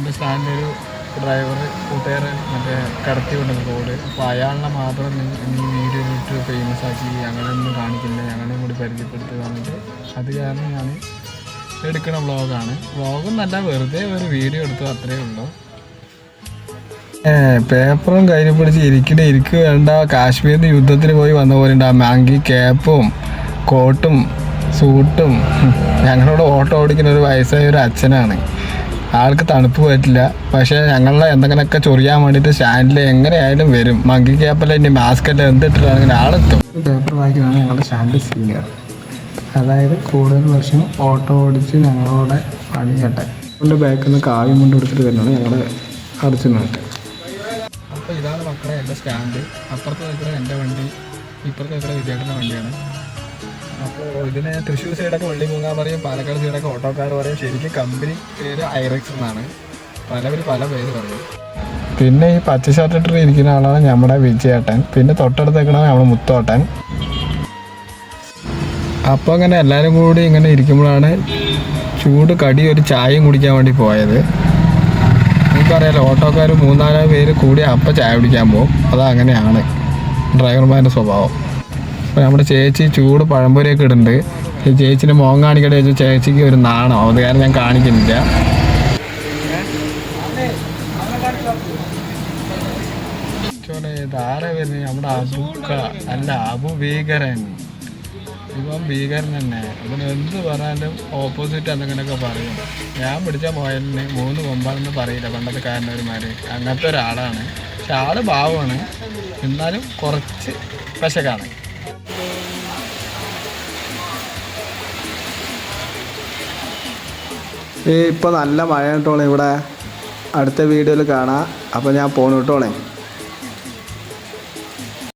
എന്റെ സ്റ്റാൻഡിൽ ഒരു ഡ്രൈവർ കൂട്ടുകാരൻ മറ്റേ കടത്തി കൊണ്ടത് റോഡ്. അപ്പോൾ അയാളിനെ മാത്രം നീ വീഡിയോ ഇട്ട് ഫേമസ് ആക്കി ഞങ്ങളൊന്നും കാണിക്കില്ല ഞങ്ങളെയും കൂടി പരിചയപ്പെടുത്തി വന്നിട്ട് അത് കാരണം ഞാൻ എടുക്കണ വ്ളോഗാണ്. നല്ല വെറുതെ ഒരു വീഡിയോ എടുത്തു അത്രേ ഉള്ളൂ. പേപ്പറും കയ്യിൽ പിടിച്ച് ഇരിക്കണ ഇരിക്കുക വേണ്ട. കാശ്മീരിൽ യുദ്ധത്തിന് പോയി വന്ന പോലെ ഉണ്ട്. ആ മാങ്കി ക്യാപ്പും കോട്ടും സൂട്ടും. ഞങ്ങളോട് ഓട്ടോ ഓടിക്കുന്ന ഒരു വയസ്സായ ഒരു അച്ഛനാണ്. ആൾക്ക് തണുപ്പ് പറ്റില്ല പക്ഷേ ഞങ്ങളെ എന്തെങ്കിലുമൊക്കെ ചൊറിയാൻ വേണ്ടിയിട്ട് സ്റ്റാൻഡിൽ എങ്ങനെയായാലും വരും. മങ്കി ക്യാപ്പല്ല ഇനി മാസ്കല്ല എന്തിട്ടിട്ടാണെങ്കിൽ ആളെത്തും. പേപ്പർ വായിക്കുന്നതാണ് ഞങ്ങളുടെ സ്റ്റാൻഡ് സീനിയർ അതായത് കൂടുതൽ വർഷം ഓട്ടോ ഓടിച്ച് ഞങ്ങളോടെ കേട്ടെ അവന്റെ ബാക്കിൽ നിന്ന് കാവ്യം കൊണ്ട് കൊടുത്തിട്ട് വരുന്നത് ഞങ്ങളുടെ നോട്ട് അപ്പോൾ ഇതാണ് മക്കളെ എന്റെ സ്റ്റാൻഡ് അപ്പുറത്ത് നിൽക്കുന്ന എന്റെ വണ്ടി ഇപ്പുറത്ത് നിൽക്കുന്ന വിജയേട്ടന്റെ വണ്ടിയാണ്. അപ്പോൾ ഇതിനെ തൃശ്ശൂർ സൈഡൊക്കെ വള്ളി മൂങ്ങാൻ പറയും പാലക്കാട് സൈഡൊക്കെ ഓട്ടോക്കാർ പറയും. ശരിക്കും കമ്പനി പേര് ഐറക്സ് എന്നാണ്. പലവർ പല പേര് പറയും. പിന്നെ ഈ പച്ച ഷർട്ട് ഇട്ടിട്ട് ഇരിക്കുന്ന ആളാണ് നമ്മുടെ വിജയേട്ടൻ. പിന്നെ തൊട്ടടുത്ത് നിൽക്കണത് നമ്മുടെ മുത്തോട്ടൻ. അപ്പോൾ അങ്ങനെ എല്ലാവരും കൂടി ഇങ്ങനെ ഇരിക്കുമ്പോഴാണ് ചൂട് കടി ഒരു ചായയും കുടിക്കാൻ വേണ്ടി പോയത്. നിങ്ങൾക്കറിയാലോ ഓട്ടോക്കാർ മൂന്നാലോ പേര് കൂടി അപ്പം ചായ കുടിക്കാൻ പോകും. അതങ്ങനെയാണ്. ഡ്രൈവർമാരുടെ സ്വഭാവം. അപ്പോൾ നമ്മുടെ ചേച്ചി ചൂട് പഴംപൊരിയൊക്കെ ഇടുന്നുണ്ട്. ചേച്ചിന്റെ മോൻ കാണിക്കട്ടെ ചേച്ചി ചേച്ചിക്ക് ഒരു നാണോ? അത് കാരണം ഞാൻ കാണിക്കുന്നില്ല. ഇതാരെ വരുന്നത് നമ്മുടെ അബുക്ക. അല്ല അബു ഭീകരൻ. ഇപ്പം ഭീകരൻ തന്നെ. ഇവന് എന്ത് പറഞ്ഞാലും ഓപ്പോസിറ്റ് എന്തെങ്കിലുമൊക്കെ പറയും. ഞാൻ പിടിച്ച മോയലിന് മൂന്ന് കൊമ്പാണെന്ന് പറയില്ല. പണ്ടത്തെ കാരണവന്മാര്. അങ്ങനത്തെ ഒരാളാണ്. പക്ഷെ ആൾ ഭാവമാണ് എന്നാലും കുറച്ച് പശക്കാണ് ഇപ്പോൾ നല്ല മഴ കേട്ടോളെ ഇവിടെ. അടുത്ത വീഡിയോയിൽ കാണാം. അപ്പോൾ ഞാൻ പോണു കേട്ടോളെ